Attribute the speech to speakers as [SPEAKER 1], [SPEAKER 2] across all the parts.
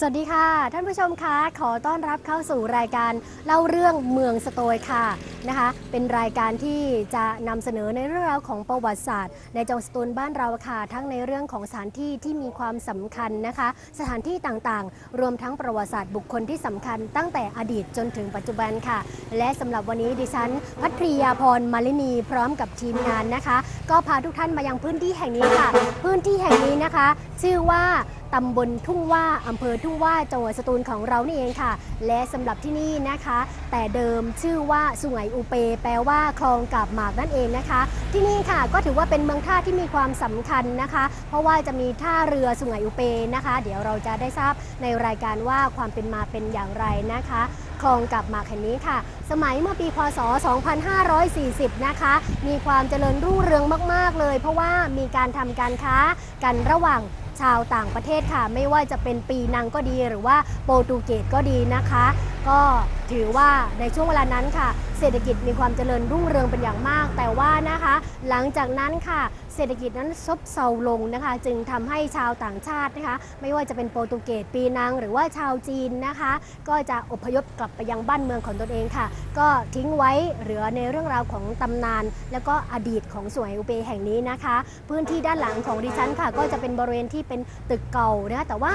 [SPEAKER 1] สวัสดีค่ะ ท่านผู้ชมคะขอต้อนรับเข้าสู่รายการเล่าเรื่องเมืองสโตยค่ะนะคะ เป็นรายการที่จะนำเสนอในเรื่องราวของประวัติศาสตร์ ในจังหวัดสตูลบ้านเราค่ะ ทั้งในเรื่องของสถานที่ที่มีความสำคัญนะคะ สถานที่ต่างๆ รวมทั้งประวัติศาสตร์บุคคลที่สำคัญ ตั้งแต่อดีตจนถึงปัจจุบันค่ะ และสำหรับวันนี้ดิฉัน พัทริยาพรมาลินีพร้อมกับทีมงานนะคะ ก็พาทุกท่านมายังพื้นที่แห่งนี้ค่ะ พื้นที่แห่งนี้นะคะ ชื่อว่า ตำบลทุ่งว่าอำเภอทุ่งว่าจังหวัดสตูลของเรานี่เองค่ะ และสำหรับที่นี่นะคะ แต่เดิมชื่อว่าสุไหงอุเป แปลว่าคลองกับหมากนั่นเองนะคะ ที่นี่ค่ะก็ถือว่าเป็นเมืองท่าที่มีความสำคัญนะคะ เพราะว่าจะมีท่าเรือสุไหงอุเปนะคะ เดี๋ยวเราจะได้ทราบในรายการว่าความเป็นมาเป็นอย่างไรนะคะคลองกับหมากแห่งนี้ค่ะ สมัยเมื่อปีพศ 2540 นะคะ มีความเจริญรุ่งเรืองมาก ๆ เลย เพราะว่ามีการทำการค้ากันระหว่าง ชาวต่างประเทศค่ะ ไม่ว่าจะเป็นปีนังก็ดีหรือว่าโปรตุเกสก็ดีนะคะ ก็ถือว่าในช่วงเวลานั้นค่ะ เศรษฐกิจมีความเจริญรุ่งเรืองเป็นอย่างมาก แต่ว่านะคะ หลังจากนั้นค่ะ เศรษฐกิจนั้นซบเซาลงนะคะ จึงทำให้ชาวต่างชาตินะคะ ไม่ว่าจะเป็นโปรตุเกสปีนัง หรือว่าชาวจีนนะคะ ก็จะอพยพกลับไปยังบ้านเมืองของตนเองค่ะ ก็ทิ้งไว้เหลือในเรื่องราวของตำนาน แล้วก็อดีตของสวยอุเปแห่งนี้นะคะ พื้นที่ด้านหลังของดิฉันค่ะ ก็จะเป็นบริเวณที่เป็นตึกเก่านะแต่ว่า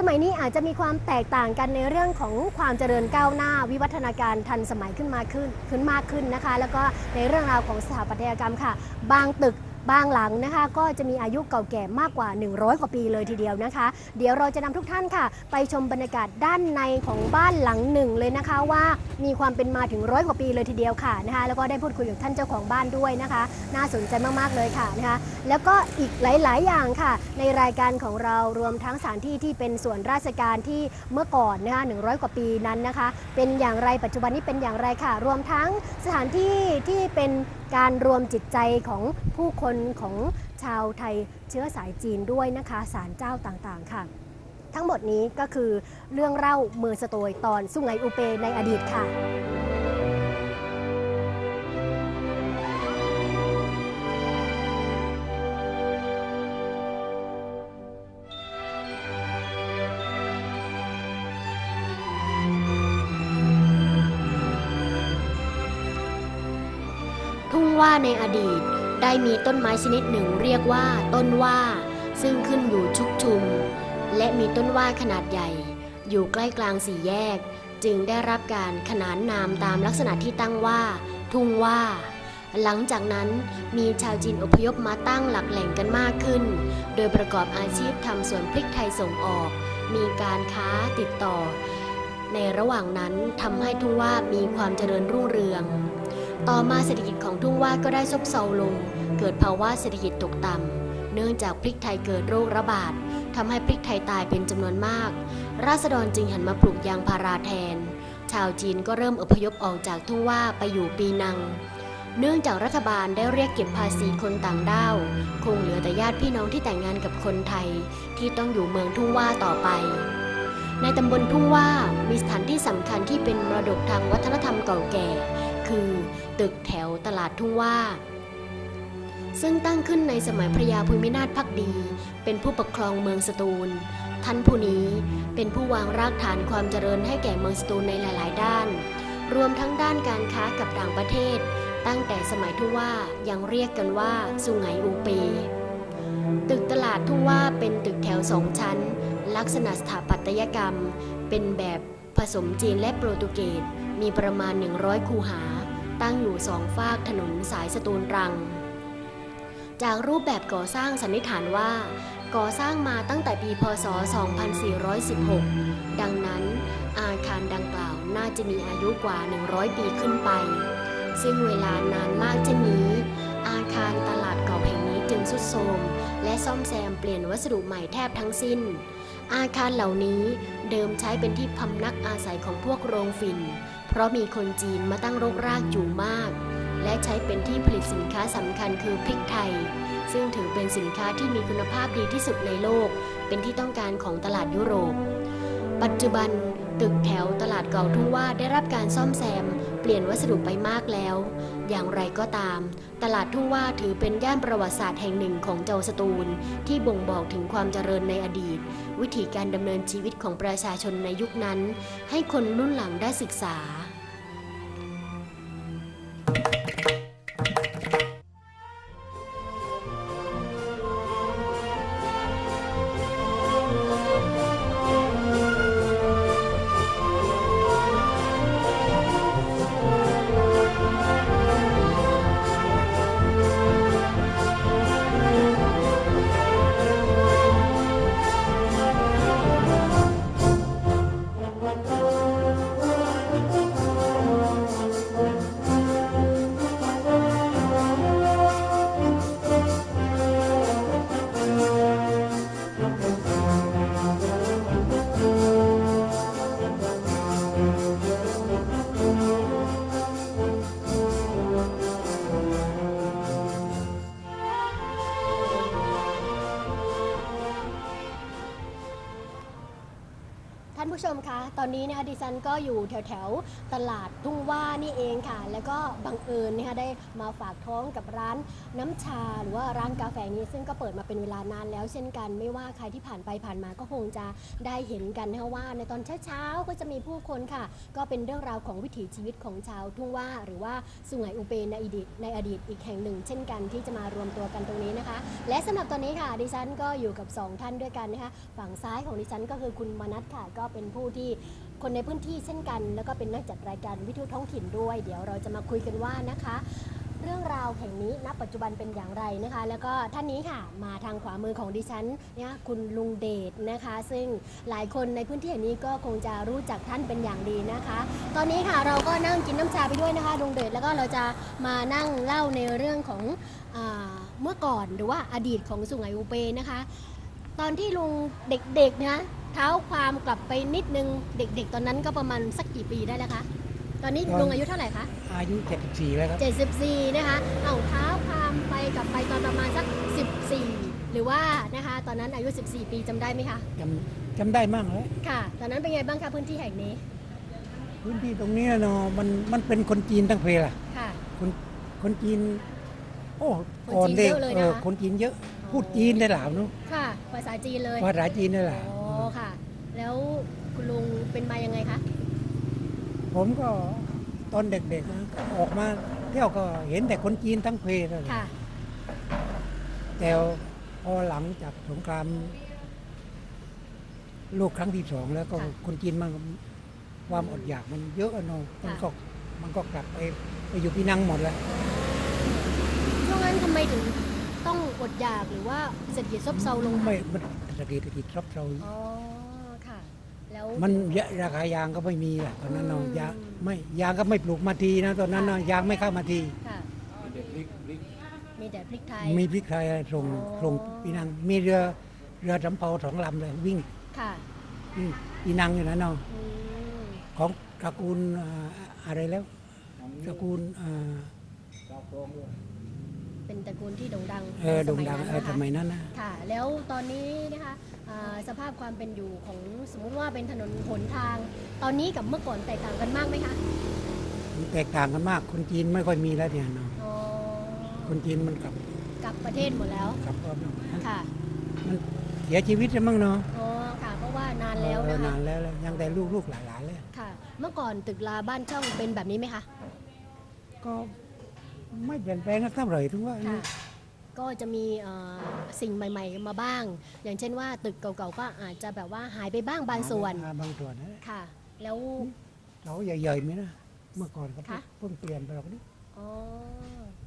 [SPEAKER 1] สมัยนี้อาจจะมีความแตกต่างกันในเรื่องของความเจริญก้าวหน้า วิวัฒนาการทันสมัยขึ้นมาขึ้นขึ้นมากขึ้นนะคะ แล้วก็ในเรื่องราวของสถาปัตยกรรมค่ะ บางตึก บางหลังนะคะก็จะมีอายุเก่าแก่มากกว่า 100 กว่าปีเลยทีเดียวนะคะ เดี๋ยวเราจะนำทุกท่านค่ะ ไปชมบรรยากาศด้านในของบ้านหลังหนึ่งเลยนะคะว่ามีความเป็นมาถึงร้อยกว่าปีเลยทีเดียวค่ะนะคะแล้วก็ได้พูดคุยกับท่านเจ้าของบ้านด้วยนะคะ น่าสนใจมากๆเลยค่ะนะคะ แล้วก็อีกหลาย ๆ อย่างค่ะ ในรายการของเรารวมทั้งสถานที่ที่เป็นส่วนราชการที่เมื่อก่อนนะคะ100กว่าปีนั้นนะคะ เป็นอย่างไรปัจจุบันนี้เป็นอย่างไรค่ะ รวมทั้งสถานที่ที่เป็นการรวมจิตใจของผู้คนของชาวไทยเชื้อสายจีนด้วยนะคะสารเจ้าต่างๆค่ะ ทั้งหมดนี้ก็คือเรื่องเล่าเมืองสโตยตอนสุงไหงอุเปในอดีตค่ะ ในอดีตได้มีต้นไม้ชนิดหนึ่งเรียกว่า ต้นว่า ซึ่งขึ้นอยู่ชุกชุม และมีต้นว่าขนาดใหญ่ อยู่ใกล้กลางสี่แยก จึงได้รับการขนานนามตามลักษณะที่ตั้งว่า ทุ่งว่า หลังจากนั้นมีชาวจีนอพยพมาตั้งหลักแหล่งกันมากขึ้น โดยประกอบอาชีพทำสวนพริกไทยส่งออก มีการค้าติดต่อ ในระหว่างนั้นทำให้ทุ่งว่ามีความเจริญรุ่งเรือง ต่อมาเศรษฐกิจของทุ่งว่าก็ได้ซบเซาลง เกิดภาวะเศรษฐกิจตกต่ำ เนื่องจากพริกไทยเกิดโรคระบาดทำให้พริกไทยตายเป็นจำนวนมาก ราษฎรจึงหันมาปลูกยางพาราแทน ชาวจีนก็เริ่มอพยพออกจากทุ่งว่าไปอยู่ปีนัง เนื่องจากรัฐบาลได้เรียกเก็บภาษีคนต่างด้าว คงเหลือแต่ญาติพี่น้องที่แต่งงานกับคนไทย ที่ต้องอยู่เมืองทุ่งว่าต่อไปในตำบลทุ่งว่ามีสถานที่สำคัญที่เป็นมรดกทางวัฒนธรรมเก่าแก่ คือ ตึกแถวตลาดทุ่งว่า ซึ่งตั้งขึ้นในสมัยพระยาภูมินาถพักดี เป็นผู้ปกครองเมืองสตูล ท่านผู้นี้เป็นผู้วางรากฐานความเจริญให้แก่เมืองสตูลในหลาย ๆ ด้าน รวมทั้งด้านการค้ากับต่างประเทศ ตั้งแต่สมัยทุ่งว่ายังเรียกกันว่าสุไหงอูเปตึกตลาดทุ่งว่าเป็นตึกแถวสองชั้น ลักษณะสถาปัตยกรรม เป็นแบบผสมจีนและโปรตุเกสมีประมาณ 100 คูหา ตั้งอยู่สองฝากถนนสายสตูลรัง จากรูปแบบก่อสร้างสันนิษฐานว่า ก่อสร้างมาตั้งแต่ปีพศ 2416 ดังนั้น อาคารดังกล่าวน่าจะมีอายุกว่า 100 ปีขึ้นไป ซึ่งเวลานานมากเช่นนี้ อาคารตลาดเก่าแห่งนี้จึงสุดโทรมและซ่อมแซมเปลี่ยนวัสดุใหม่แทบทั้งสิ้น อาคารเหล่านี้ เดิมใช้เป็นที่พำนักอาศัยของพวกโรงฝิ่น เพราะมีคนจีนมาตั้งรกรากอยู่มาก และใช้เป็นที่ผลิตสินค้าสำคัญคือพริกไทย ซึ่งถือเป็นสินค้าที่มีคุณภาพดีที่สุดในโลก เป็นที่ต้องการของตลาดยุโรป ปัจจุบันตึกแถวตลาดเก่าทุ่งว่าได้รับการซ่อมแซม เปลี่ยนวัสดุไปมากแล้ว อย่างไรก็ตาม ตลาดทุ่งว่าถือเป็นย่านประวัติศาสตร์แห่งหนึ่งของเจ้าสตูล ที่บ่งบอกถึงความเจริญในอดีต วิธีการดำเนินชีวิตของประชาชนในยุคนั้น ให้คนรุ่นหลังได้ศึกษา ตอนนี้นะคะดิฉันก็อยู่แถวแถวๆตลาด ว่านี่เองค่ะ แล้วก็บังเอิญนะคะได้มาฝากท้องกับร้านน้ำชา หรือว่าร้านกาแฟนี้ซึ่งก็เปิดมาเป็นเวลานานแล้วเช่นกัน ไม่ว่าใครที่ผ่านไปผ่านมาก็คงจะได้เห็นกันนะคะว่า ในตอนเช้าๆก็จะมีผู้คนค่ะ ก็เป็นเรื่องราวของวิถีชีวิตของชาวทุ่งว่าหรือว่าสุไหงอุเปนในอดีตในอดีตอีกแห่งหนึ่ง เช่นกันที่จะมารวมตัวกันตรงนี้นะคะ และสำหรับตอนนี้ค่ะดิฉันก็อยู่กับ 2 ท่านด้วยกันนะคะฝั่งซ้ายของดิฉันก็คือคุณมนัทค่ะก็เป็นผู้ที่ คนในพื้นที่เช่นกัน แล้วก็เป็นนักจัดรายการวิทยุท้องถิ่นด้วย เดี๋ยวเราจะมาคุยกันว่านะคะ เรื่องราวแห่งนี้ณปัจจุบันเป็นอย่างไรนะคะ แล้วก็ท่านนี้ค่ะมาทางขวามือของดิฉันเนี่ยคุณลุงเดชนะคะ ซึ่งหลายคนในพื้นที่แห่งนี้ก็คงจะรู้จักท่านเป็นอย่างดีนะคะ ตอนนี้ค่ะเราก็นั่งกินน้ำชาไปด้วยนะคะลุงเดชแล้วก็เราจะมานั่งเล่าในเรื่องของอาเมื่อก่อนหรือว่าอดีตของสุไหงอุเปนะคะ ตอนที่ลุงเด็กๆนะ เท้าความกลับไปนิดนึงเด็ก ๆ ตอนนั้นก็ประมาณสักกี่ปีได้แล้วคะ ตอนนี้
[SPEAKER 2] ตอน
[SPEAKER 1] ลุงอายุเท่าไหร่คะ
[SPEAKER 2] อายุ 74 แล้วครับ
[SPEAKER 1] 74 นะคะ เอาเท้าความไปกลับไปตอนประมาณสัก 14 หรือว่านะคะ ตอนนั้นอายุ 14 ปีจำได้ไหมคะ
[SPEAKER 2] จำจำได้มั่งแล้ว
[SPEAKER 1] ค่ะ ตอนนั้นเป็นไงบ้างคะพื้นที่แห่งนี้
[SPEAKER 2] พื้นที่ตรงเนี้ยเนาะมันมันเป็นคนจีนทั้งเพลล่ะ
[SPEAKER 1] ค่ะ
[SPEAKER 2] คนคนจีน โอ้
[SPEAKER 1] คน
[SPEAKER 2] ก่อน
[SPEAKER 1] จีน
[SPEAKER 2] เด็ก
[SPEAKER 1] เยอะเลย
[SPEAKER 2] เอ
[SPEAKER 1] นะคะ
[SPEAKER 2] อคนจีนเยอะ พูดจีนได้หลาวเนาะ
[SPEAKER 1] ค่ะ ภาษาจีนเลย
[SPEAKER 2] ภาษาจีนได้หลาว
[SPEAKER 1] อ๋อ ค่ะ แล้วคุณลุง เป็นมายังไงคะ
[SPEAKER 2] ผมก็ตอนเด็กๆนะก็ออกมาเที่ยวก็เห็นแต่คนจีนทั้งเพลนั่นแหละ
[SPEAKER 1] ค่ะ
[SPEAKER 2] แต่พอหลังจากสงครามโลกครั้งที่สองแล้วก็
[SPEAKER 1] ค่ะ
[SPEAKER 2] คนจีนมันความอดอยากมันเยอะอะเนาะมัน
[SPEAKER 1] ค่ะ
[SPEAKER 2] ก็มันก็กลับไปไปอยู่พี่นังหมดแล้ว
[SPEAKER 1] ช่วงนั้นทำไมถึงต้องอดอยากหรือว่าเศรษฐกิจซบเซาลงคะ
[SPEAKER 2] ไม่มันเศรษฐกิจซบเซา
[SPEAKER 1] อ๋อค่ะ แล้ว
[SPEAKER 2] มันยะราคายางก็ไม่มีแหละตอนนั้นเนาะ
[SPEAKER 1] อืม
[SPEAKER 2] ยางไม่ยางก็ไม่ปลูกมาทีนะตอนนั้นเนาะ
[SPEAKER 1] ค่ะ
[SPEAKER 2] ยางไม่เข้ามาที
[SPEAKER 1] ค่ะมีแต่พริกไทย
[SPEAKER 2] มีพริกไทยส่ง
[SPEAKER 1] อ๋อ
[SPEAKER 2] ส่งปีนังมีเรือเรือสำเภาสองลำเลยวิ่ง
[SPEAKER 1] ค่ะ
[SPEAKER 2] วิ่งปีนังอยู่นะเนาะ
[SPEAKER 1] อืม
[SPEAKER 2] ของตระกูลอ่าอะไรแล้วตระกูลอ่า
[SPEAKER 1] เป็นตระกูลที่โด่งดัง
[SPEAKER 2] เออ
[SPEAKER 1] ใน
[SPEAKER 2] โด่งดัง
[SPEAKER 1] นั้น
[SPEAKER 2] เออ
[SPEAKER 1] นะคะ
[SPEAKER 2] สมัยนั้นนะ
[SPEAKER 1] ค่ะ แล้วตอนนี้นะคะอ่าสภาพความเป็นอยู่ของสมมุติว่าเป็นถนนหนทาง ตอนนี้กับเมื่อก่อนแตกต่างกันมากไหมคะ
[SPEAKER 2] มันแตกต่างกันมากคนจีนไม่ค่อยมีแล้วเนี่ยเนาะ
[SPEAKER 1] อ๋อ
[SPEAKER 2] คนจีนมันกลับ
[SPEAKER 1] กลับประเทศหมดแล้ว
[SPEAKER 2] กลับก็มัน
[SPEAKER 1] ค่ะ
[SPEAKER 2] เสียชีวิตแล้วมั้งเนาะ
[SPEAKER 1] อ๋อค่ะเพราะว่านานแล้ว
[SPEAKER 2] เออ
[SPEAKER 1] นะคะ
[SPEAKER 2] นานแล้วแล้วยังแต่ลูกลูกๆหลานๆเลย
[SPEAKER 1] ค่ะ เมื่อก่อนตึกราบ้านช่องเป็นแบบนี้ไหมคะ
[SPEAKER 2] ก็ ไม่เปลี่ยนแปลงเท่าไหร่ถึงว่า
[SPEAKER 1] ค่ะ ก็จะมีเอ่อสิ่งใหม่ ๆ มาบ้าง อย่างเช่นว่าตึกเก่าๆก็อาจจะแบบว่าหายไปบ้างบางส่วน
[SPEAKER 2] อ่บางส่วนนะ
[SPEAKER 1] ค่ะ แล้ว
[SPEAKER 2] เสาใหญ่ๆมีนะเมื่อก่อนก็
[SPEAKER 1] ค่ะ
[SPEAKER 2] เพิ่งเปลี่ยนไปหรอกนี่
[SPEAKER 1] อ๋อ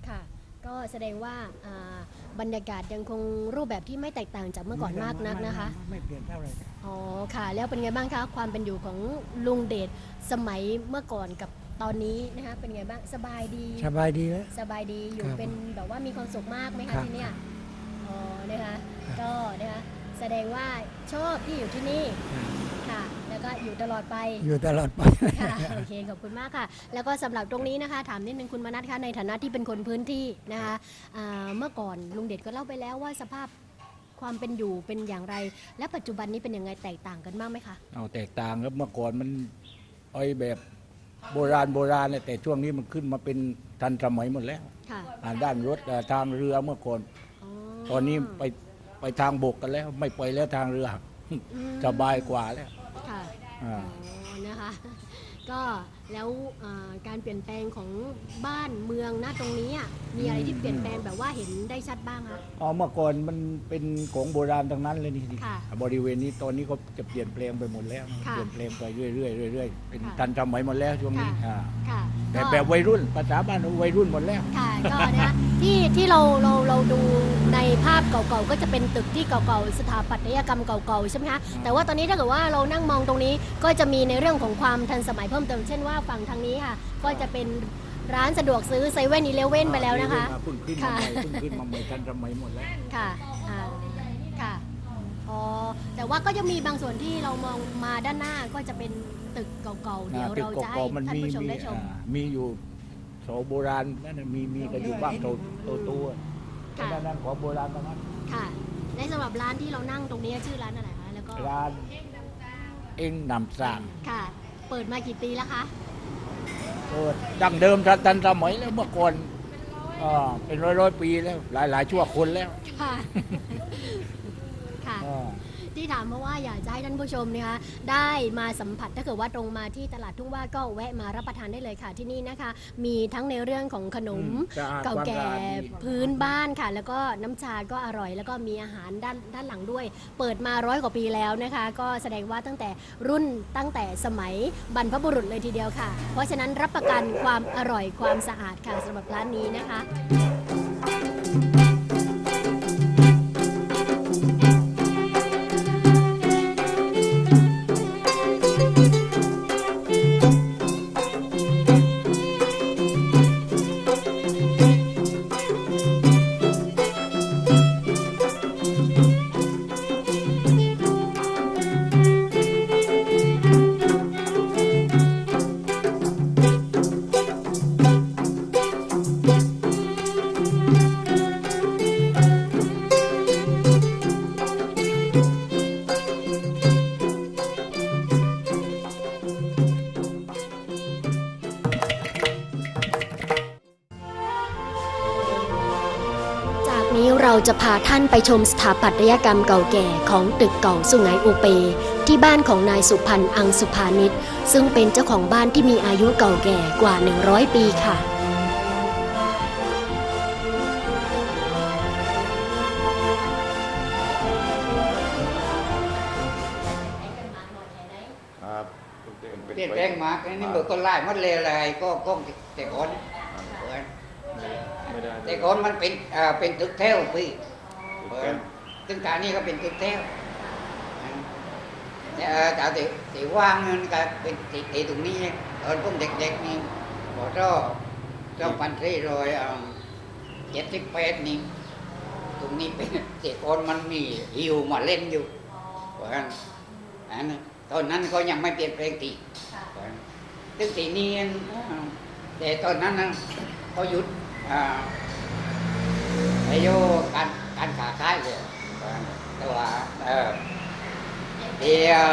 [SPEAKER 1] ค่ะ ก็แสดงว่าอ่าบรรยากาศยังคงรูปแบบที่ไม่แตกต่างจากเมื่อก่อนมากนักนะคะ
[SPEAKER 2] ไม่ไม่ไม่เปลี่ยนเท่าไหร่
[SPEAKER 1] อ๋อค่ะ แล้วเป็นไงบ้างคะ ความเป็นอยู่ของลุงเดชสมัยเมื่อก่อนกับ ตอนนี้นะคะเป็นไงบ้างสบายดี
[SPEAKER 2] สบายดีแล้ว
[SPEAKER 1] สบายดีอยู่
[SPEAKER 2] ครับ
[SPEAKER 1] เป็นแบบว่ามีความสุขมากไหม
[SPEAKER 2] ครั
[SPEAKER 1] คะ
[SPEAKER 2] บ
[SPEAKER 1] ที่เนี่ยอ๋อนะคะ
[SPEAKER 2] ครับ
[SPEAKER 1] ก็นะคะแสดงว่าชอบที่อยู่ที่นี่ค่ะ แล้วก็อยู่ตลอดไป
[SPEAKER 2] อยู่ตลอดไป
[SPEAKER 1] ค่ะ โอเค ขอบคุณมากค่ะ แล้วก็สำหรับตรงนี้นะคะ ถามนิดนึงคุณมนัทคะ ในฐานะที่เป็นคนพื้นที่นะคะอ่าเมื่อก่อนลุงเด็ดก็เล่าไปแล้วว่าสภาพความเป็นอยู่เป็นอย่างไร และปัจจุบันนี้เป็นยังไงแตกต่างกันมากไหมคะ
[SPEAKER 3] เอาแตกต่างครับเมื่อก่อนมันไอ้แบบ โบราณโบราณเนี่ยแต่ช่วงนี้มันขึ้นมาเป็นทันสมัยหมดแล้ว
[SPEAKER 1] ค่ะ
[SPEAKER 3] อ่าด้านรถอ่าทางเรือเมื่อก่อนตอนนี้ไปไปทางบกกันแล้ว ไม่ไปแล้วทางเรือ
[SPEAKER 1] คอืม
[SPEAKER 3] สบายกว่าแล้ว
[SPEAKER 1] ค่ะ
[SPEAKER 3] อ่า
[SPEAKER 1] อ๋อ นะคะ ก็แล้วเอ่อการเปลี่ยนแปลงของบ้านเมืองณตรงนี้อะมีอะไรที่เปลี่ยนแปลงแบบว่าเห็นได้ชัดบ้างคะ
[SPEAKER 3] อ๋อเมื่อก่อนมันเป็นของโบราณทั้งนั้นเลยนี่
[SPEAKER 1] ค่ะ
[SPEAKER 3] บริเวณนี้ตอนนี้ก็จะเปลี่ยนแปลงไปหมดแล้ว
[SPEAKER 1] ค่ะ
[SPEAKER 3] เปลี่ยนแปลงไปเรื่อยๆเรื่อยๆเป็น
[SPEAKER 1] ค่ะ
[SPEAKER 3] ทันสมัยหมดแล้วช่วงนี้
[SPEAKER 1] ค่ะ
[SPEAKER 3] อ่า
[SPEAKER 1] ค่ะ
[SPEAKER 3] แต่
[SPEAKER 1] ก็
[SPEAKER 3] แบบวัยรุ่นภาษาบ้านเราวัยรุ่นหมดแล้ว
[SPEAKER 1] ค่ะก็นะคะที่ที่เราเราเราดูในภาพเก่าๆก็จะเป็นตึกที่เก่าๆสถาปัตยกรรมเก่าๆใช่ไหมคะแต่ว่าตอนนี้ถ้าเกิดว่าเรานั่งมองตรงนี้ก็จะมีในเรื่องของความทันสมัยเพิ่มเติมเช่นว่าฝั่งทางนี้ค่ะ ก็จะเป็นร้านสะดวกซื้อเซเว่นอีเลเว่นไปแล้วนะคะ
[SPEAKER 3] เพิ่งขึ้นมา
[SPEAKER 1] ค่ะ
[SPEAKER 3] ใหม่เพิ่งขึ้นมาใหม่ทันสมัยหมดแล้ว
[SPEAKER 1] ค่ะอ่าค่ะอ๋อแต่ว่าก็จะมีบางส่วนที่เรามองมาด้านหน้าก็จะเป็นตึกเก่าๆเดี๋ยว
[SPEAKER 3] ตึก
[SPEAKER 1] เราจะให้
[SPEAKER 3] เก่าๆมัน
[SPEAKER 1] ท่าน
[SPEAKER 3] มี
[SPEAKER 1] ผู้ชม
[SPEAKER 3] มี
[SPEAKER 1] ได้ชม
[SPEAKER 3] อ่ามีอยู่โสโบราณนั่นน่ะมีมีกันอยู่บ้างโตโตตัว
[SPEAKER 1] ค่ะ
[SPEAKER 3] นั่นนั่นของโบราณทั้งนั้น
[SPEAKER 1] ค่ะในสำหรับร้านที่เรานั่งตรงนี้ชื่อร้านอะไรคะแล้วก็
[SPEAKER 3] ร้าน เอ็งนำสร้าง
[SPEAKER 1] ค่ะ เปิดมากี่ปีแล้วคะ
[SPEAKER 3] เปิดดั้งเดิมทันทันสมัยแล้วเมื่อก่อนอ่าเป็นร้อยร้อยๆปีแล้ว หลายหลายชั่วคนแล้ว
[SPEAKER 1] ค่ะ ค่ะ
[SPEAKER 3] อ่า
[SPEAKER 1] ที่ถามเพราะว่าอยากจะให้ท่านผู้ชมนะคะได้มาสัมผัสถ้าเกิดว่าตรงมาที่ตลาดทุ่งว่าก็แวะมารับประทานได้เลยค่ะที่นี่นะคะ มีทั้งในเรื่องของขนม
[SPEAKER 3] สะอาด
[SPEAKER 1] เก่า
[SPEAKER 3] ความ
[SPEAKER 1] แก่
[SPEAKER 3] สะอาดดี
[SPEAKER 1] พื้นบ้านค่ะ แล้วก็น้ำชาก็อร่อย แล้วก็มีอาหารด้านด้านหลังด้วย เปิดมาร้อยกว่าปีแล้วนะคะ ก็แสดงว่าตั้งแต่รุ่นตั้งแต่สมัยบรรพบุรุษเลยทีเดียวค่ะ เพราะฉะนั้นรับประกันความอร่อยความสะอาดค่ะสำหรับร้านนี้นะคะ จะพาท่านไปชมสถาปัตยกรรมเก่าแก่ของตึกเก่าสุไหงอูเป ที่บ้านของนายสุพันธ์อังสุภานิชซึ่งเป็นเจ้าของบ้านที่มีอายุเก่าแก่กว่า 100 ปีค่ะ
[SPEAKER 4] ครับ
[SPEAKER 5] เปลี่ยนแปลงมากอันนี่เบิกก็ไล่หมัดเลยอะไรก็ก็แต่ก่อนเปิด
[SPEAKER 4] ไม่ได้
[SPEAKER 5] แต่ก่อนมันเป็นอ่าเป็นตึกแถวพี่
[SPEAKER 4] ถูก
[SPEAKER 5] เปิ
[SPEAKER 4] แก้
[SPEAKER 5] ด
[SPEAKER 4] ม
[SPEAKER 5] ตึกการนี่ก็เป็นตึกแถวแต่เอ่อแต่ที่ที่ว่างนั่นก็เป็นที่ที่ตรงนี้ตอนพวกเด็กๆนี่พอรอสองพันสี่ร้อยเจ็ดสิบแปดนี่ตรงนี้เป็นแต่ก่อนมันมีหิวมาเล่นอยู่เพราะฉะนั้นอันนั้นตอนนั้นก็ยังไม่เปลี่ยนแปลงตีตึกสีเนียนอ่าแต่ตอนนั้นนะเขาหยุดอ่า ไอโยการการขาขายเลยแต่ว่าเออเดี๋ยว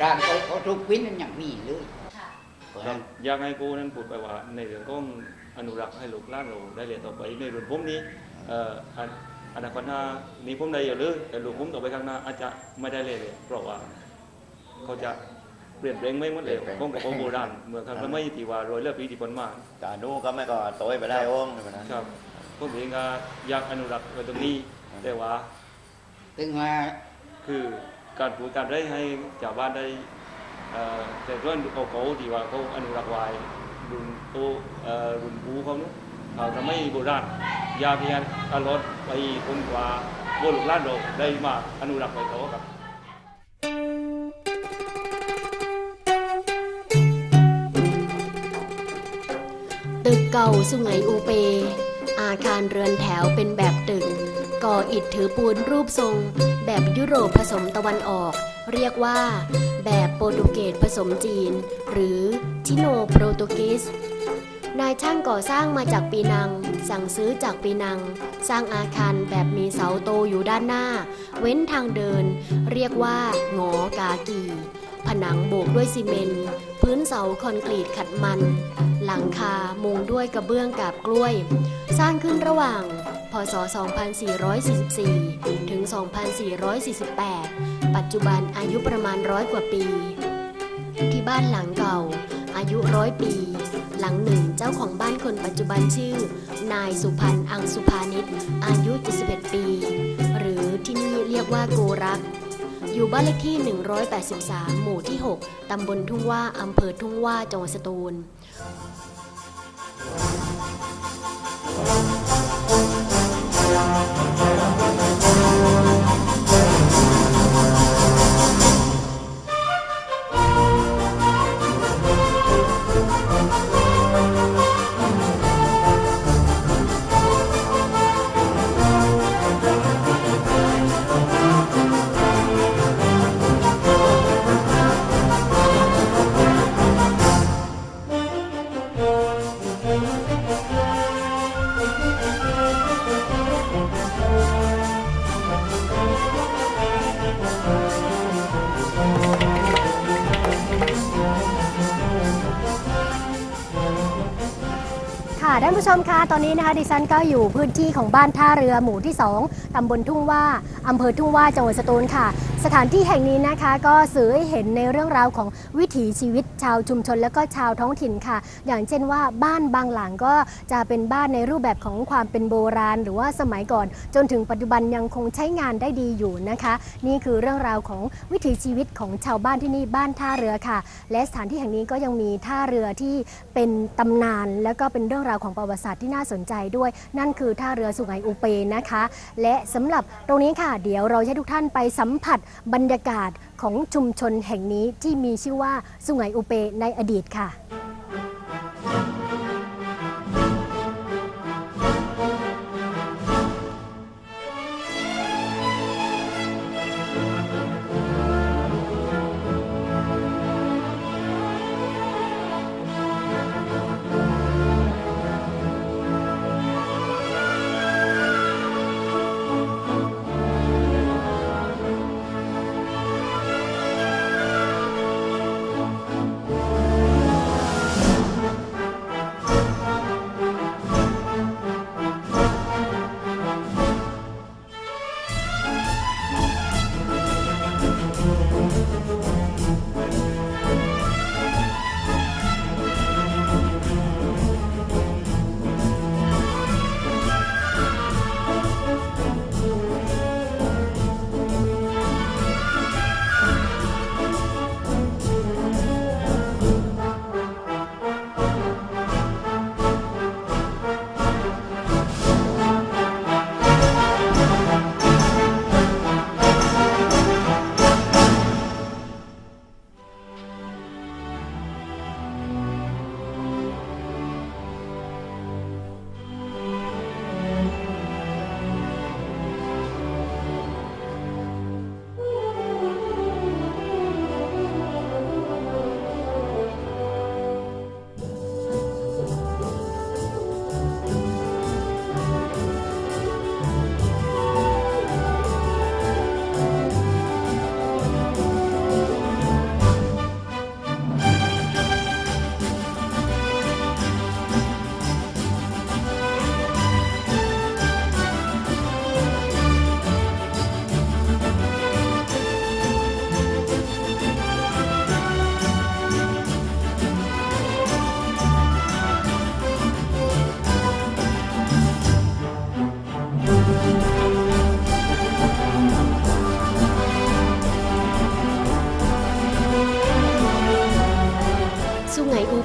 [SPEAKER 5] ร้านเขาเขาทุกวินมันยังมีเลยเพราะฉะ
[SPEAKER 4] ครั
[SPEAKER 5] นั้
[SPEAKER 4] บ
[SPEAKER 5] น
[SPEAKER 4] อยากให้กูนั้นพูดไปว่า ในเรื่องของอนุรักษ์ให้ลูกหลานเราได้เรียนต่อไปในรุ่นผมนี้เอ่ออันอนาคตหน้านี้ผมได้อยู่เลยแต่ลูกผมต่อไปข้างหน้าอาจจะไม่ได้เลยเลยเพราะว่าเขาจะเปลี่ยนแปลงไม่หมดเลยผมกับผมโบราณเมื่อครั้งไม่ที่ว่าร้อยเลือปีที่ผ่านมา
[SPEAKER 6] กานูก็ไม่ก็โตยไปได้โอ้งใช่ไหมนะครับ
[SPEAKER 4] ผมเองก็อยากอนุรักษ์ไว้ตรงนี้ แต่ว่า
[SPEAKER 5] ถึงว่า
[SPEAKER 4] คือการพูดการได้ให้ชาวบ้านได้เอ่อแต่เรื่องเขาเขาที่ว่าเขาอนุรักษ์ไว้รุ่นโตเอ่อรุ่นปูเขาเนาะเขาทำให้โบราณอยากเพียงตลอดไปคนกว่าโบราณเราได้มาอนุรักษ์ไว้ต่อครับ
[SPEAKER 1] ตึกเก่าสุไหงอูเป อาคารเรือนแถวเป็นแบบตึก ก่ออิฐถือปูนรูปทรง แบบยุโรปผสมตะวันออก เรียกว่า แบบโปรตุเกสผสมจีน หรือชิโนโปรตุเกสนายช่างก่อสร้างมาจากปีนัง สั่งซื้อจากปีนัง สร้างอาคารแบบมีเสาโตอยู่ด้านหน้า เว้นทางเดิน เรียกว่าหงอกากี ผนังโบกด้วยซีเมนต์พื้นเสาคอนกรีตขัดมัน หลังคามุงด้วยกระเบื้องกาบกล้วย สร้างขึ้นระหว่าง
[SPEAKER 7] พศ 2444 ถึง 2448 ปัจจุบันอายุประมาณร้อยกว่าปี ที่บ้านหลังเก่า อายุร้อยปี หลังหนึ่งเจ้าของบ้านคนปัจจุบันชื่อ นายสุพันธ์อังสุภานิชอายุ 71 ปี หรือที่นี่เรียกว่าโกรักอยู่บ้านเลขที่ 183 หมู่ที่ 6 ตำบลทุ่งว่า อำเภอทุ่งว่า จังหวัดสตูล ค่ะ นี้นะคะดิฉันก็อยู่พื้นที่ของบ้านท่าเรือหมู่ที่ 2 ตำบลทุ่งว่าอำเภอทุ่งว่าจังหวัดสตูลค่ะ สถานที่แห่งนี้นะคะ ก็สื่อให้เห็นในเรื่องราวของ วิถีชีวิตชาวชุมชนและก็ชาวท้องถิ่นค่ะ อย่างเช่นว่าบ้านบางหลังก็จะเป็นบ้านในรูปแบบของความเป็นโบราณ หรือว่าสมัยก่อน จนถึงปัจจุบันยังคงใช้งานได้ดีอยู่นะคะ นี่คือเรื่องราวของวิถีชีวิตของชาวบ้านที่นี่บ้านท่าเรือค่ะ และสถานที่แห่งนี้ก็ยังมีท่าเรือที่เป็นตำนาน แล้วก็เป็นเรื่องราวของประวัติศาสตร์ที่น่าสนใจด้วย นั่นคือท่าเรือสุไหงอุเปนนะคะ และสำหรับตรงนี้ค่ะ เดี๋ยวเราจะให้ทุกท่านไปสัมผัสบรรยากาศ ของชุมชนแห่งนี้ที่มีชื่อว่าสุไหงอุเปในอดีตค่ะ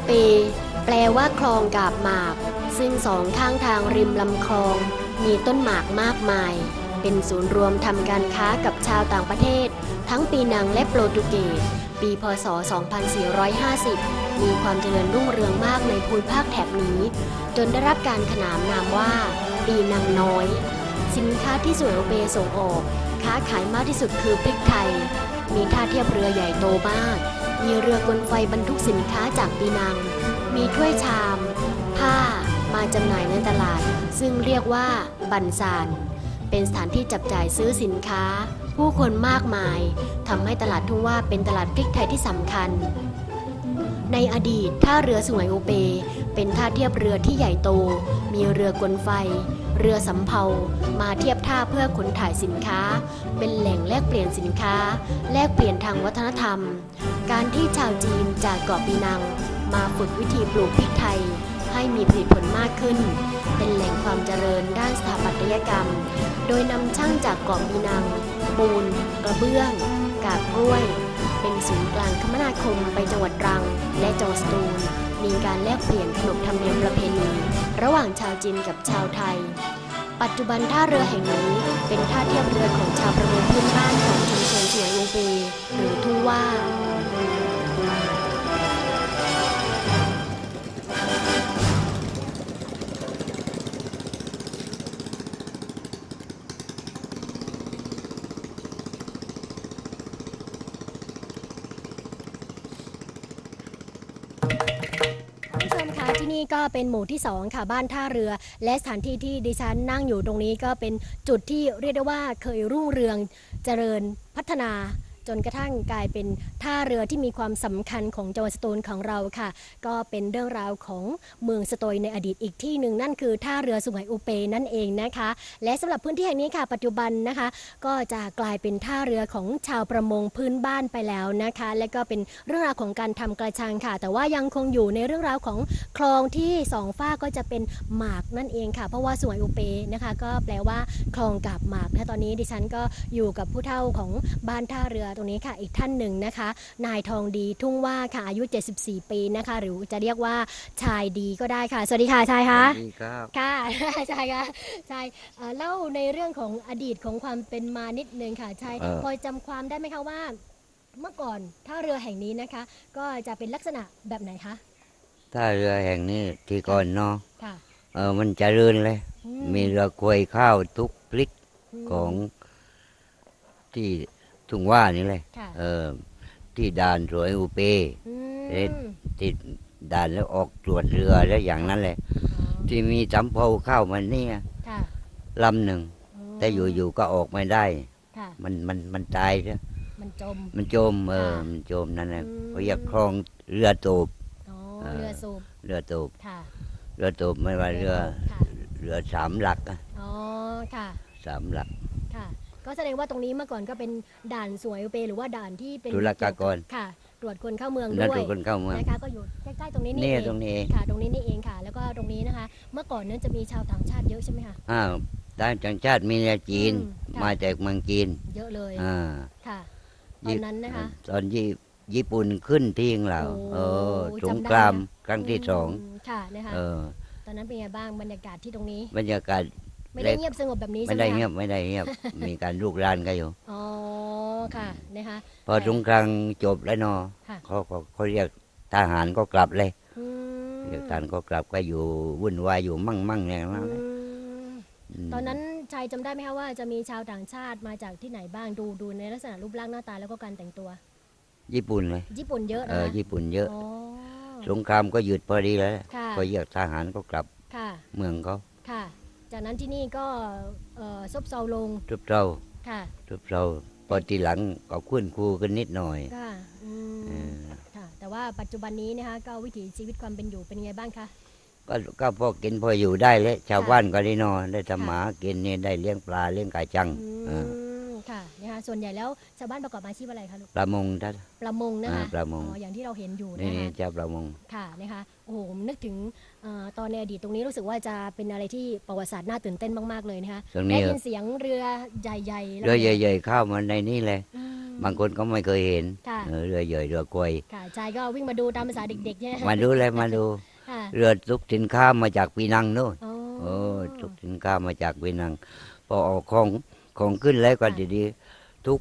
[SPEAKER 7] เป แปลว่าคลองกาบหมาก ซึ่งสองข้างทางริมลำคลอง มีต้นหมากมากมาย เป็นศูนย์รวมทำการค้ากับชาวต่างประเทศ ทั้งปีนังและโปรตุเกส ปีพศ 2450 มีความเจริญรุ่งเรืองมากในภูมิภาคแถบนี้ จนได้รับการขนานนามว่า ปีนังน้อย สินค้าที่สุไหงอูเปส่งออก ค้าขายมากที่สุดคือพริกไทย มีท่าเทียบเรือใหญ่โตมาก มีเรือกลไฟบรรทุกสินค้าจากปีนัง มีถ้วยชาม ผ้า มาจำหน่ายในตลาด ซึ่งเรียกว่าบันซาน เป็นสถานที่จับจ่ายซื้อสินค้า ผู้คนมากมายทำให้ตลาดทุ่งว่าเป็นตลาดพริกไทยที่สำคัญ ในอดีตท่าเรือสุไหงโอเป เป็นท่าเทียบเรือที่ใหญ่โต มีเรือกลไฟ
[SPEAKER 1] เรือสำเภามาเทียบท่าเพื่อขนถ่ายสินค้า เป็นแหล่งแลกเปลี่ยนสินค้า แลกเปลี่ยนทางวัฒนธรรม การที่ชาวจีนจากเกาะปีนัง มาฝึกวิธีปลูกพริกไทย ให้มีผลิตผลมากขึ้น เป็นแหล่งความเจริญด้านสถาปัตยกรรม โดยนำช่างจากเกาะปีนัง ปูน กระเบื้อง กาบกล้วย เป็นศูนย์กลางคมนาคมไปจังหวัดตรัง และจังหวัดสตูล มีการแลกเปลี่ยนขนบธรรมเนียมประเพณี ระหว่างชาวจีนกับชาวไทย ปัจจุบันท่าเรือแห่งนี้เป็นท่าเทียบเรือของชาวประมงพื้นบ้านของชุมชนเสียอูเปหรือทุ่งว่า ผู้ชมคะที่นี่ก็เป็นหมู่ที่ 2 ค่ะบ้านท่าเรือ และสถานที่ที่ดิฉันนั่งอยู่ตรงนี้ก็เป็นจุดที่เรียกได้ว่าเคยรุ่งเรืองเจริญพัฒนา จนกระทั่งกลายเป็นท่าเรือที่มีความสำคัญของจังหวัดสตูลของเราค่ะ ก็เป็นเรื่องราวของเมืองสโตยในอดีตอีกที่หนึ่งนั่นคือท่าเรือสุไหงอุเปนั่นเองนะคะ และสำหรับพื้นที่แห่งนี้ค่ะ ปัจจุบันนะคะ ก็จะกลายเป็นท่าเรือของชาวประมงพื้นบ้านไปแล้วนะคะ และก็เป็นเรื่องราวของการทำกระชังค่ะ แต่ว่ายังคงอยู่ในเรื่องราวของคลองที่สองฝ้าก็จะเป็นหมากนั่นเองค่ะ เพราะว่าสวยอุเปนะคะ ก็แปลว่าคลองกับหมากนะตอนนี้ดิฉันก็อยู่กับผู้เฒ่าของบ้านท่าเรือตรงนี้ค่ะอีกท่านหนึ่งนะคะ นายทองดีทุ่งว่าค่ะอายุ 74 ปีนะคะ หรือจะเรียกว่าชายดีก็ได้ค่ะ สวัสดีค่ะชายคะ
[SPEAKER 8] ดีครับ
[SPEAKER 1] ค่ะใช่ค่ะใช่เอ่อเล่าในเรื่องของอดีตของความเป็นมานิดนึงค่ะใช่
[SPEAKER 8] เออ
[SPEAKER 1] พอจำความได้ไหมคะว่า เมื่อก่อนท่าเรือแห่งนี้นะคะ ก็จะเป็นลักษณะแบบไหนคะ
[SPEAKER 8] ถ้าเรือแห่งนี้ที่ก่อนเนาะ
[SPEAKER 1] ค่ะ
[SPEAKER 8] เออมันเจะเริญเลย
[SPEAKER 1] อื
[SPEAKER 8] มีเรือควยข้าวทุกพลิก
[SPEAKER 1] ม
[SPEAKER 8] ของที่ ทุ่งว่านี่เลย
[SPEAKER 1] ค่ะ
[SPEAKER 8] เออที่ด่านสวยอุเป
[SPEAKER 1] อืม
[SPEAKER 8] เอ๊ะ ติดด่านแล้วออกตรวจเรือแล้วอย่างนั้นเลย
[SPEAKER 1] อ๋อ
[SPEAKER 8] ที่มีสำเภาเข้ามันเนี่ย
[SPEAKER 1] ค่ะ
[SPEAKER 8] ลำหนึ่ง แต่อยู่ๆก็ออกไม่ได้
[SPEAKER 1] ค่ะ
[SPEAKER 8] มันมันมันตายแล้ว
[SPEAKER 1] มันจม
[SPEAKER 8] มันจมเออ
[SPEAKER 1] ค่ะ
[SPEAKER 8] มันจมนั่นแหละ
[SPEAKER 1] อืม
[SPEAKER 8] เขาเรียกคลองเรือโตบ
[SPEAKER 1] อ๋อ
[SPEAKER 8] เออ
[SPEAKER 1] เรือสูบ
[SPEAKER 8] เรือโตบ
[SPEAKER 1] ค่ะ
[SPEAKER 8] เรือโตบไม่ว่าเรือ
[SPEAKER 1] ค่ะ
[SPEAKER 8] เรือสามหลักอะ
[SPEAKER 1] อ๋อค่ะ
[SPEAKER 8] สามหลัก
[SPEAKER 1] ค่ะ ก็แสดงว่าตรงนี้เมื่อก่อนก็เป็นด่านสวยอุเปหรือว่าด่านที่เป็น
[SPEAKER 8] ศุลกากร
[SPEAKER 1] ค่ะ ตรวจคนเข้าเมือง
[SPEAKER 8] นั่น
[SPEAKER 1] ด้วย
[SPEAKER 8] ถูกคนเข้าเมือง
[SPEAKER 1] นะคะก็อยู่ใกล้ๆตรงนี้นี่
[SPEAKER 8] นี่
[SPEAKER 1] เอง
[SPEAKER 8] ตรงนี้เอง
[SPEAKER 1] ค่ะ ตรงนี้นี่เองค่ะ แล้วก็ตรงนี้นะคะ เมื่อก่อนนั้นจะมีชาวต่างชาติเยอะใช่ไหมคะ
[SPEAKER 8] อ้าวต่างจังชาติมีแต่จีน
[SPEAKER 1] อืมค่ะ
[SPEAKER 8] มาจากเมืองจีน
[SPEAKER 1] เยอะเลย
[SPEAKER 8] อ่า
[SPEAKER 1] ค่ะตอนนั้นนะคะ
[SPEAKER 8] ตอนยี่ญี่ปุ่นขึ้นที่ของเรา
[SPEAKER 1] โอ้
[SPEAKER 8] เออ
[SPEAKER 1] จำได้
[SPEAKER 8] สงครามครั้งที่สอง
[SPEAKER 1] มค่ะนะคะ
[SPEAKER 8] เออ
[SPEAKER 1] ตอนนั้นเป็นไงบ้างบรรยากาศที่ตรงนี้
[SPEAKER 8] บรรยากาศ
[SPEAKER 1] ไม่ได้เงียบสงบแบบนี้
[SPEAKER 8] ไม่
[SPEAKER 1] ใช่ไหม
[SPEAKER 8] ได้
[SPEAKER 1] คะ
[SPEAKER 8] เงียบไม่ได้เงียบ มีการลูกรานกันอยู่
[SPEAKER 1] อ๋อค่ะนะคะ
[SPEAKER 8] พอสงครามจบแล้วเนาะ
[SPEAKER 1] ค่ะ
[SPEAKER 8] เขาเขาเขาเรียกทหารก็กลับเลย
[SPEAKER 1] อืม
[SPEAKER 8] เรียกทหารก็กลับก็อยู่วุ่นวายอยู่มั่งมั่งอย่าง
[SPEAKER 1] อื
[SPEAKER 8] นั้น
[SPEAKER 1] ม
[SPEAKER 8] ม
[SPEAKER 1] ตอนนั้นชายจำได้ไหมคะว่าจะมีชาวต่างชาติมาจากที่ไหนบ้างดูดูในลักษณะรูปร่างหน้าตาแล้วก็การแต่งตัว
[SPEAKER 8] ญี่ปุ่นเลย
[SPEAKER 1] ญี่ปุ่นเยอะ
[SPEAKER 8] เอ
[SPEAKER 1] นะ
[SPEAKER 8] อ
[SPEAKER 1] คะ
[SPEAKER 8] ญี่ปุ่นเยอะ
[SPEAKER 1] อ๋อ
[SPEAKER 8] สงครามก็หยุดพอดีแล้ว
[SPEAKER 1] ค่ะ
[SPEAKER 8] ก็เรียกทหารก็กลับ
[SPEAKER 1] ค่ะ
[SPEAKER 8] เมืองเขา
[SPEAKER 1] ค่ะ จากนั้นที่นี่ก็เอ่อซบเซาลง
[SPEAKER 8] ทุบเรา
[SPEAKER 1] ค่ะ
[SPEAKER 8] ทุบเราพอทีหลังก็คุ้นคูกันนิดหน่อย
[SPEAKER 1] ค่ะอืม
[SPEAKER 8] เออ
[SPEAKER 1] ค่ะ แต่ว่าปัจจุบันนี้นะคะก็วิถีชีวิตความเป็นอยู่เป็นไงบ้างคะ
[SPEAKER 8] ก็ก็พอกินพออยู่ได้เลยชาว
[SPEAKER 1] ค่ะ
[SPEAKER 8] บ้านก็ได้นอนได้
[SPEAKER 1] ค่ะ
[SPEAKER 8] ทำหมากินเนี่ยได้เลี้ยงปลาเลี้ยงไก่จัง
[SPEAKER 1] อื
[SPEAKER 8] เออ
[SPEAKER 1] มค่ะนะคะ ส่วนใหญ่แล้วชาวบ้านประกอบอาชีพอะไรคะลูก
[SPEAKER 8] ประมงท่าน
[SPEAKER 1] ประมงนะ
[SPEAKER 8] อ่า
[SPEAKER 1] คะ
[SPEAKER 8] ประมง
[SPEAKER 1] อ๋ออย่างที่เราเห็นอยู่
[SPEAKER 8] นี่
[SPEAKER 1] นะ
[SPEAKER 8] นี่
[SPEAKER 1] คะ
[SPEAKER 8] เจ้าประมง
[SPEAKER 1] ค่ะนะคะโอ้โหผมนึกถึงเอ่อตอนในอดีตตรงนี้รู้สึกว่าจะเป็นอะไรที่ประวัติศาสตร์น่าตื่นเต้นมาก ๆ เลยนะคะ
[SPEAKER 8] ตรง
[SPEAKER 1] ได้
[SPEAKER 8] นี้
[SPEAKER 1] ยินเสียงเรือใหญ่ๆแล้ว
[SPEAKER 8] เรือใหญ่ๆเข้ามาในนี่เลย
[SPEAKER 1] อืม
[SPEAKER 8] บางคนก็ไม่เคยเห็น
[SPEAKER 1] ค่ะ
[SPEAKER 8] เออเรือใหญ่เรือกวย
[SPEAKER 1] ค่ะชายก็วิ่งมาดูตามภาษาเด็กๆใช่ไหม
[SPEAKER 8] มาดูเลยมาดู
[SPEAKER 1] ค่ะ
[SPEAKER 8] เรือทุกสินค้ามาจากปีนังโน่น
[SPEAKER 1] อ๋อ
[SPEAKER 8] โอ้ทุกสินค้ามาจากปีนัง พอเออกของของขึ้นแล้วก็ดีๆ ทุก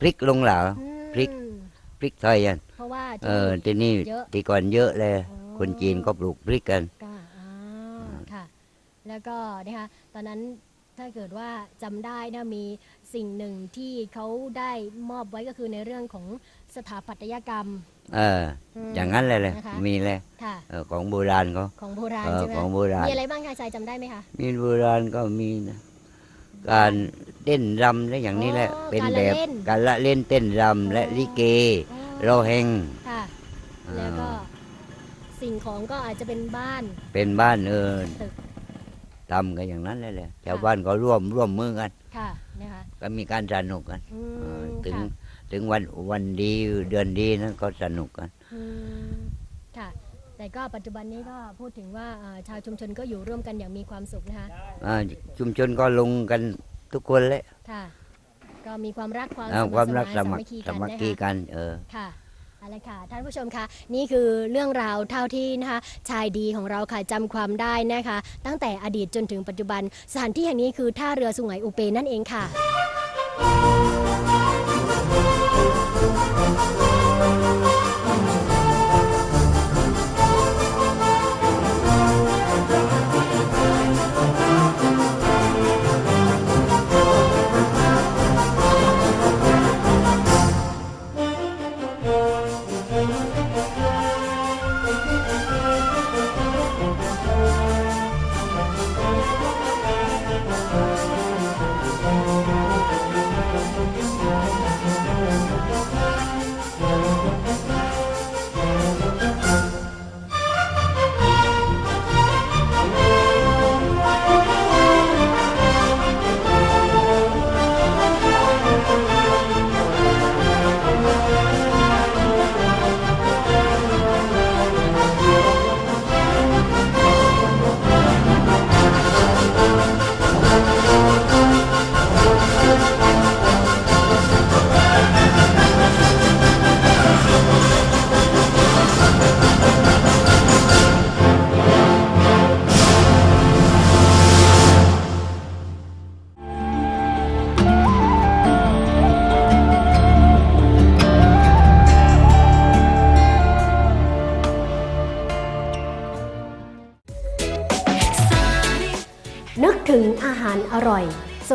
[SPEAKER 8] พลิกลงเหล่า
[SPEAKER 1] อืม
[SPEAKER 8] พริก พริกไทยอะ
[SPEAKER 1] เพราะว่า
[SPEAKER 8] เอ
[SPEAKER 1] ที่
[SPEAKER 8] อที่นี่
[SPEAKER 1] เยอะ
[SPEAKER 8] ที่ก่อนเยอะเลย
[SPEAKER 1] อ๋อ
[SPEAKER 8] คนจีนก็ปลูกพริกกัน
[SPEAKER 1] ก็อ่าค่ะ แล้วก็นะคะตอนนั้นถ้าเกิดว่าจำได้นะมีสิ่งหนึ่งที่เขาได้มอบไว้ก็คือในเรื่องของสถาปัตยกรรม
[SPEAKER 8] เออ
[SPEAKER 1] ม
[SPEAKER 8] อย่างนั้นเลยเลย
[SPEAKER 1] นะคะ
[SPEAKER 8] มีเลย
[SPEAKER 1] ค่ะ
[SPEAKER 8] เออของโบราณเขา
[SPEAKER 1] ของโบราณ
[SPEAKER 8] เออ
[SPEAKER 1] ใช่ไหม
[SPEAKER 8] ของโบราณ
[SPEAKER 1] มีอะไรบ้างคะชายจำได้ไหมคะ
[SPEAKER 8] มีโบราณก็มีนะ การเต้นรำและอย่างนี้แหละ
[SPEAKER 1] อ๋อ
[SPEAKER 8] เป็น
[SPEAKER 1] การ
[SPEAKER 8] แบ
[SPEAKER 1] ละ
[SPEAKER 8] บ
[SPEAKER 1] เล่น
[SPEAKER 8] การละเล่นเต้นรำและลิเก
[SPEAKER 1] อ๋อ
[SPEAKER 8] โรเฮง
[SPEAKER 1] ค่ะ แล้วก็สิ่งของก็อาจจะเป็นบ้าน
[SPEAKER 8] เป็นบ้านเออ
[SPEAKER 1] ตึก
[SPEAKER 8] ทำกันอย่างนั้นเลยแหละชาวบ้านก็ร่วมร่วมมือกัน
[SPEAKER 1] ค่ะนะคะ
[SPEAKER 8] ก็มีการสนุกกัน
[SPEAKER 1] อื
[SPEAKER 8] เออ
[SPEAKER 1] ม
[SPEAKER 8] ถึง
[SPEAKER 1] ค่ะ
[SPEAKER 8] ถึงวันวันดีเดือนดีนั้นก็สนุกกัน
[SPEAKER 1] อืมค่ะ แต่ก็ปัจจุบันนี้ก็พูดถึงว่าเอ่อชาวชุมชนก็อยู่ร่วมกันอย่างมีความสุขนะคะ
[SPEAKER 8] อ่าชุมชนก็ลงกันทุกคนเลย
[SPEAKER 1] ค่ะ ก็มีความรักความ
[SPEAKER 8] อ่า
[SPEAKER 1] ส
[SPEAKER 8] ความรัก
[SPEAKER 1] ส
[SPEAKER 8] ส
[SPEAKER 1] มั
[SPEAKER 8] มั
[SPEAKER 1] ค
[SPEAKER 8] ค
[SPEAKER 1] ร
[SPEAKER 8] ร
[SPEAKER 1] คี
[SPEAKER 8] ส
[SPEAKER 1] กัน
[SPEAKER 8] มัค
[SPEAKER 1] นะ
[SPEAKER 8] คี
[SPEAKER 1] คะ
[SPEAKER 8] กันเออ
[SPEAKER 1] ค่ะเอาละค่ะ ท่านผู้ชมคะนี่คือเรื่องราวเท่าที่นะคะชายดีของเราค่ะจำความได้นะคะ ตั้งแต่อดีตจนถึงปัจจุบัน สถานที่แห่งนี้คือท่าเรือสุไหงอุเปนั่นเองค่ะ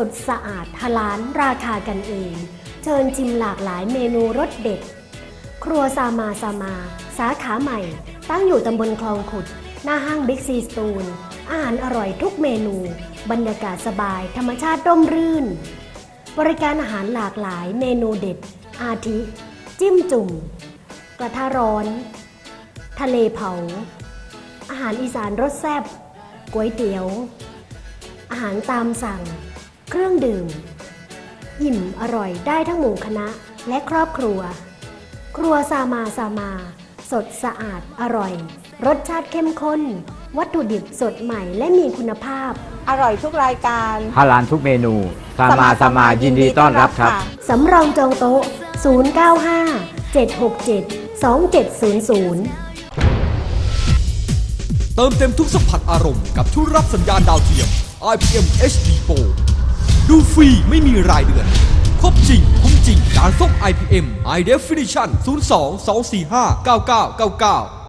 [SPEAKER 1] ดสะอาดฮาลานราคากันเอง เชิญชิมหลากหลายเมนูรสเด็ด ครัวซามาซามา สาขาใหม่ ตั้งอยู่ตำบลคลองขุด หน้าห้างบิ๊กซีสตูล อาหารอร่อยทุกเมนู บรรยากาศสบาย ธรรมชาติร่มรื่น บริการอาหารหลากหลายเมนูเด็ด อาทิ จิ้มจุ่ม กระทะร้อน ทะเลเผา อาหารอีสานรสแซ่บก๋วยเตี๋ยวอาหารตามสั่ง เครื่องดื่ม อิ่มอร่อยได้ทั้งหมู่คณะและครอบครัว ครัวซามาซามา สดสะอาดอร่อย รสชาติเข้มข้น วัตถุดิบสดใหม่และมีคุณภาพ
[SPEAKER 9] อร่อยทุกรายการ
[SPEAKER 10] ฮาลานทุกเมนูสามาสามายินดีต้อนรับครับ
[SPEAKER 1] สำรองจองโต๊ะ 095 767 2700
[SPEAKER 11] เติมเต็มทุกสัมผัสอารมณ์กับทุกรับสัญญาณดาวเทียม IPM HD Pro ดูฟรีไม่มีรายเดือน ครบจริง คุ้มจริงการส่ง IPM High Definition 02 245 9999